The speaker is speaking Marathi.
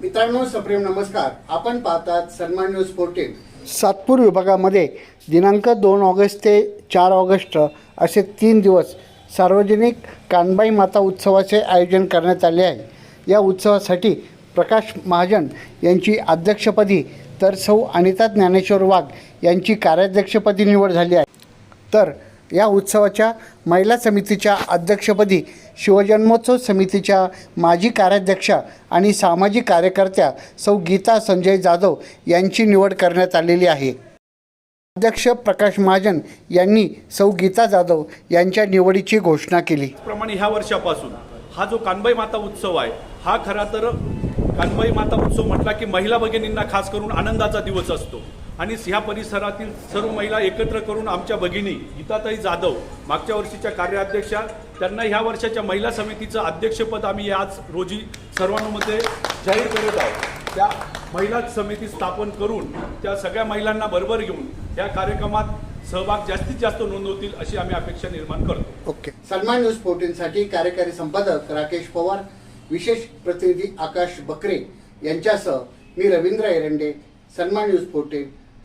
मित्रांनो सप्रेम नमस्कार. आपण पाहतात सन्मान न्यूज फोर्टीन सातपूर विभागामध्ये दिनांक दोन ऑगस्ट ते चार ऑगस्ट असे तीन दिवस सार्वजनिक कानबाई माता उत्सवाचे आयोजन करण्यात आले आहे. या उत्सवासाठी प्रकाश महाजन यांची अध्यक्षपदी तर सौ अनिता ज्ञानेश्वर वाघ यांची कार्याध्यक्षपदी निवड झाली आहे. तर या उत्सवाच्या महिला समितीच्या अध्यक्षपदी शिवजन्मोत्सव समितीच्या माजी कार्याध्यक्षा आणि सामाजिक कार्यकर्त्या सौ गीता संजय जाधव यांची निवड करण्यात आलेली आहे. अध्यक्ष प्रकाश महाजन यांनी सौ गीता जाधव यांच्या निवडीची घोषणा केली. प्रमाणे ह्या वर्षापासून हा जो कानबाई माता उत्सव आहे हा खरा तर कानबाई माता उत्सव म्हटला की महिला भगिनींना खास करून आनंदाचा दिवस असतो. आणि ह्या परिसरातील सर्व महिला एकत्र करून आमच्या भगिनी गीताताई जाधव मागच्या वर्षीच्या कार्याध्यक्षा त्यांना ह्या वर्षाच्या महिला समितीचं अध्यक्षपद आम्ही आज रोजी सर्वांमध्ये जाहीर करत आहोत. त्या महिला समिती स्थापन करून त्या सगळ्या महिलांना बरोबर घेऊन या कार्यक्रमात सहभाग जास्तीत जास्त नोंदवतील अशी आम्ही अपेक्षा निर्माण करतो. ओके. सन्मान न्यूज फोर्टीनसाठी कार्यकारी संपादक राकेश पवार विशेष प्रतिनिधी आकाश बकरे यांच्यासह मी रवींद्र एरंडे सन्मान न्यूज फोर्टीन